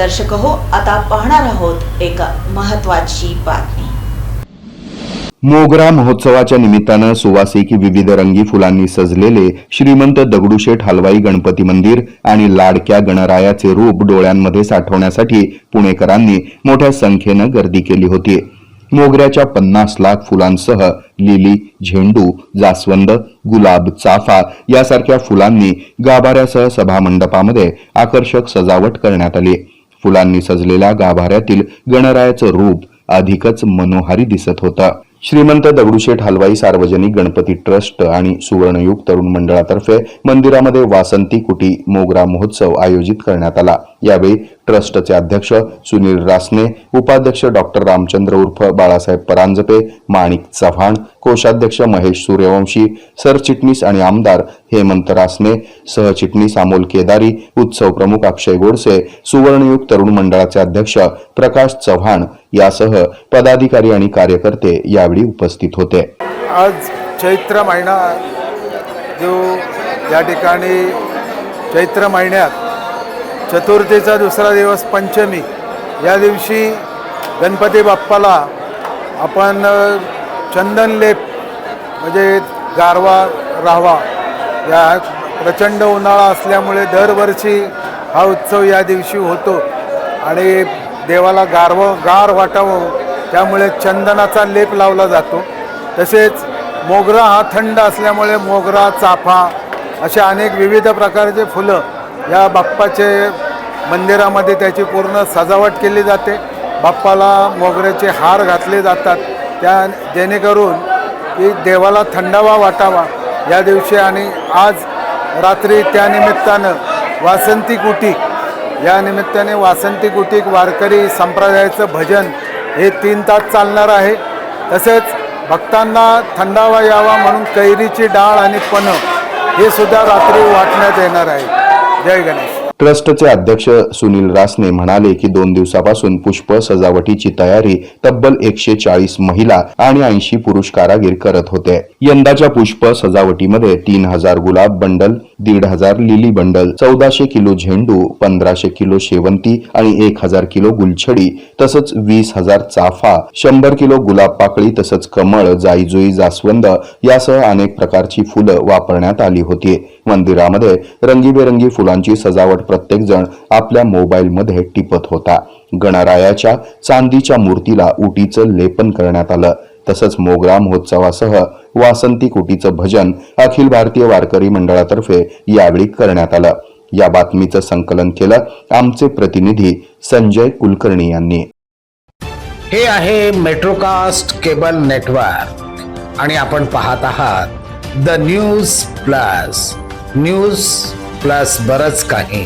दर्शक हो आता पाहणार आहोत एक महत्वाची बातमी. मोगरा महोत्सवाच्या निमित्तानं सुवासिक विविध रंगी फुलांनी सजलेले श्रीमंत दगडूशेठ हलवाई गणपती मंदिर आणि लाडक्या गणरायाचे रूप डोळ्यांमध्ये साठवण्यासाठी पुणेकरांनी मोठ्या संख्येनं गर्दी केली होती. मोगऱ्याच्या पन्नास लाख फुलांसह लिली झेंडू जास्वंद गुलाब चाफा यासारख्या फुलांनी गाभाऱ्यासह सभामंडपामध्ये आकर्षक सजावट करण्यात आली. फुलांनी सजलेल्या गाभाऱ्यातील गणरायाचं रूप अधिकच मनोहारी दिसत होतं. श्रीमंत दगडूशेठ हलवाई सार्वजनिक गणपती ट्रस्ट आणि सुवर्णयुग तरुण मंडळातर्फे मंदिरामध्ये वासंती कुटी मोगरा महोत्सव आयोजित करण्यात आला. यावेळी ट्रस्टचे अध्यक्ष सुनील रासने उपाध्यक्ष डॉक्टर रामचंद्र उर्फ बाळासाहेब परांजपे माणिक चव्हाण कोषाध्यक्ष महेश सूर्यवंशी सरचिटणीस आणि आमदार हेमंत रासने सहचिटणीस अमोल केदारी उत्सव प्रमुख अक्षय गोडसे सुवर्णयुग तरुण मंडळाचे अध्यक्ष प्रकाश चव्हाण यासह पदाधिकारी आणि कार्यकर्ते या यावेळी उपस्थित होते. आज चैत्र महिना जो या ठिकाणी चैत्र महिन्यात चतुर्थीचा दुसरा दिवस पंचमी या दिवशी गणपती बाप्पाला आपण चंदन लेप म्हणजे गारवा राहावा या प्रचंड उन्हाळा असल्यामुळे दरवर्षी हा उत्सव या दिवशी होतो आणि देवाला गारव गार वाटावं त्यामुळे चंदनाचा लेप लावला जातो. तसेच मोगरा हा थंड असल्यामुळे मोगरा चाफा अशा अनेक विविध प्रकारचे फुलं या बाप्पाचे मंदिरामध्ये त्याची पूर्ण सजावट केली जाते. बाप्पाला मोगऱ्याचे हार घातले जातात. त्या जेणेकरून की देवाला थंडावा वाटावा. या दिवशी आणि आज रात्री त्यानिमित्तानं वासंती कुटीक या निमित्ताने वासंती कुटीक वारकरी संप्रदायाचं भजन हे तीन तास चालणार आहे. तसेच भक्तांना थंडावा यावा म्हणून कैरीची डाळ आणि पणं हे सुद्धा रात्री वाटण्यात येणार आहे. जय गणेश. ट्रस्टचे अध्यक्ष सुनील रासने म्हणाले की दोन दिवसापासून पुष्प सजावटीची तयारी तब्बल एकशे चाळीस महिला आणि ऐंशी पुरुष कारागीर करत होते. यंदाच्या पुष्प सजावटीमध्ये तीन हजार गुलाब बंडल दीड हजार लिली बंडल चौदाशे किलो झेंडू पंधराशे किलो शेवंती आणि एक हजार किलो गुलछडी तसंच वीस हजार चाफा शंभर किलो गुलाब पाकळी तसंच कमळ जाईजुई जास्वंद यासह अनेक प्रकारची फुलं वापरण्यात आली होती. मंदिरामध्ये रंगीबेरंगी फुलांची सजावट प्रत्येक जण आपल्या मोबाईलमध्ये टिपत होता. गणरायाच्या चांदीच्या मूर्तीला उटीचं लेपन करण्यात आलं. तसंच मोगरा महोत्सवासह वासंती कुटीचं भजन अखिल भारतीय वारकरी मंडळातर्फे यावेळी करण्यात आलं. या बातमीचं संकलन केलं आमचे प्रतिनिधी संजय कुलकर्णी यांनी. हे आहे मेट्रोकास्ट केबल नेटवर्क आणि आपण पाहत आहात the news plus. News plus बरच काही.